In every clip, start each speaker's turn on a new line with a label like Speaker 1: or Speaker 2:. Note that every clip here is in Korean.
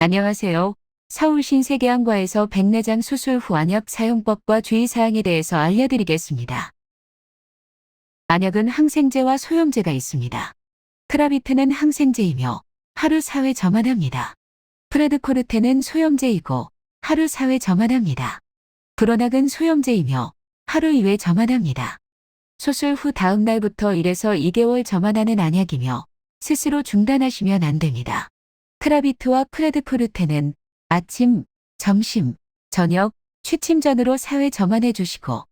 Speaker 1: 안녕하세요. 서울 신세계항과에서 백내장 수술 후 안약 사용법과 주의사항에 대해서 알려드리겠습니다. 안약은 항생제와 소염제가 있습니다. 크라비트는 항생제이며 하루 4회 저만합니다. 프레드코르테는 소염제이고 하루 4회 저만합니다. 브로낙은 소염제이며 하루 2회 저만합니다. 수술 후 다음 날부터 1에서 2개월 저만하는 안약이며 스스로 중단하시면 안 됩니다. 크라비트와 프레드코르테는 아침, 점심, 저녁, 취침 전으로 4회 저만해 주시고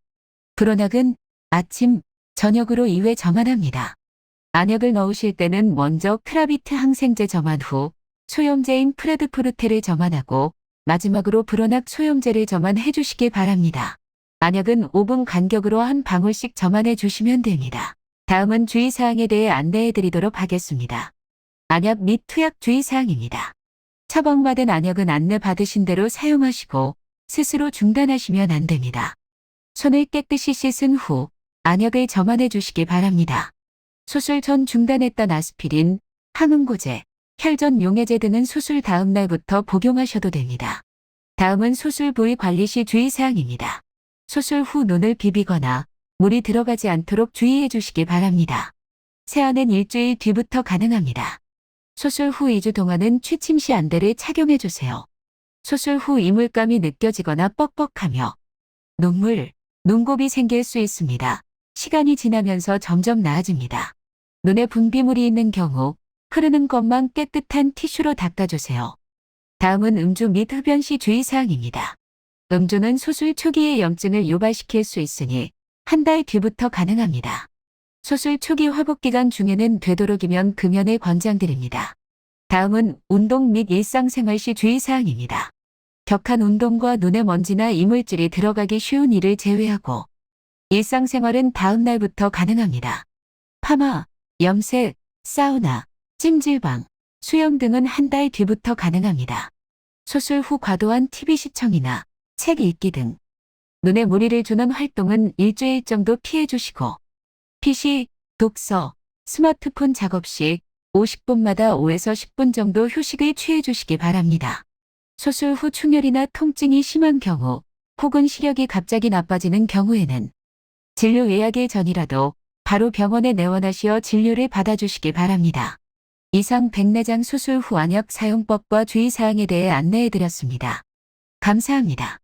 Speaker 1: 브로낙은 아침, 저녁으로 2회 저만합니다. 안약을 넣으실 때는 먼저 크라비트 항생제 저만 후 소염제인 프레드코르테를 저만하고 마지막으로 브로낙 소염제를 저만해 주시기 바랍니다. 안약은 5분 간격으로 한 방울씩 저만해 주시면 됩니다. 다음은 주의사항에 대해 안내해 드리도록 하겠습니다. 안약 및 투약 주의사항입니다. 처방받은 안약은 안내 받으신 대로 사용하시고 스스로 중단하시면 안 됩니다. 손을 깨끗이 씻은 후 안약을 점안해 주시기 바랍니다. 수술 전 중단했던 아스피린, 항응고제, 혈전 용해제 등은 수술 다음 날부터 복용하셔도 됩니다. 다음은 수술 부위 관리 시 주의사항입니다. 수술 후 눈을 비비거나 물이 들어가지 않도록 주의해 주시기 바랍니다. 세안은 일주일 뒤부터 가능합니다. 수술 후 2주 동안은 취침 시 안대를 착용해 주세요. 수술 후 이물감이 느껴지거나 뻑뻑하며 눈물, 눈곱이 생길 수 있습니다. 시간이 지나면서 점점 나아집니다. 눈에 분비물이 있는 경우 흐르는 것만 깨끗한 티슈로 닦아주세요. 다음은 음주 및 흡연 시 주의사항입니다. 음주는 수술 초기의 염증을 유발시킬 수 있으니 한 달 뒤부터 가능합니다. 수술 초기 회복 기간 중에는 되도록이면 금연을 권장드립니다. 다음은 운동 및 일상생활 시 주의사항입니다. 격한 운동과 눈에 먼지나 이물질이 들어가기 쉬운 일을 제외하고 일상생활은 다음 날부터 가능합니다. 파마, 염색, 사우나, 찜질방, 수영 등은 한 달 뒤부터 가능합니다. 수술 후 과도한 TV 시청이나 책 읽기 등 눈에 무리를 주는 활동은 일주일 정도 피해 주시고 PC, 독서, 스마트폰 작업 시 50분마다 5에서 10분 정도 휴식을 취해 주시기 바랍니다. 수술 후 충혈이나 통증이 심한 경우 혹은 시력이 갑자기 나빠지는 경우에는 진료 예약일 전이라도 바로 병원에 내원하시어 진료를 받아주시기 바랍니다. 이상 백내장 수술 후 안약 사용법과 주의사항에 대해 안내해 드렸습니다. 감사합니다.